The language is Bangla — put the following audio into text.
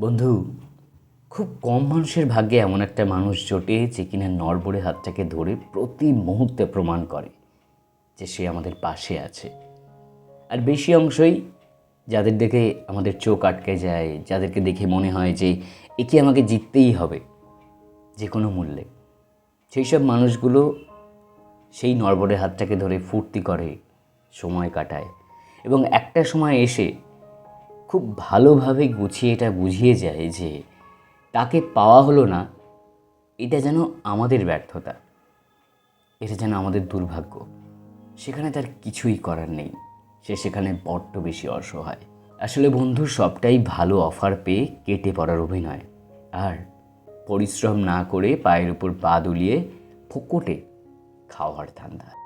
বন্ধু, খুব কম মানুষের ভাগ্যে এমন একটা মানুষ জোটে যে কিনা নড়বড়ে হাতটাকে ধরে প্রতি মুহূর্তে প্রমাণ করে যে সে আমাদের পাশে আছে। আর বেশি অংশই যাদের দেখে আমাদের চোখ আটকে যায়, যাদেরকে দেখে মনে হয় যে একে আমাকে জিততেই হবে, যে কোনো মূল্যে। সেই সব মানুষগুলো সেই নড়বড়ে হাতটাকে ধরে ফুর্তি করে, সময় কাটায়। এবং একটা সময় এসে খুব ভালোভাবে গুছিয়ে এটা বুঝিয়ে যায় যে তাকে পাওয়া হলো না, এটা যেন আমাদের ব্যর্থতা। এটা যেন আমাদের দুর্ভাগ্য। সেখানে তার কিছুই করার নেই। সে সেখানে বড্ড বেশি অসহায়। আসলে বন্ধু, সবটাই ভালো অফার পেয়ে কেটে পড়ার অভিনয়। আর পরিশ্রম না করে পায়ের উপর পা দুলিয়ে ফোকটে খাওয়ার ধান্দা।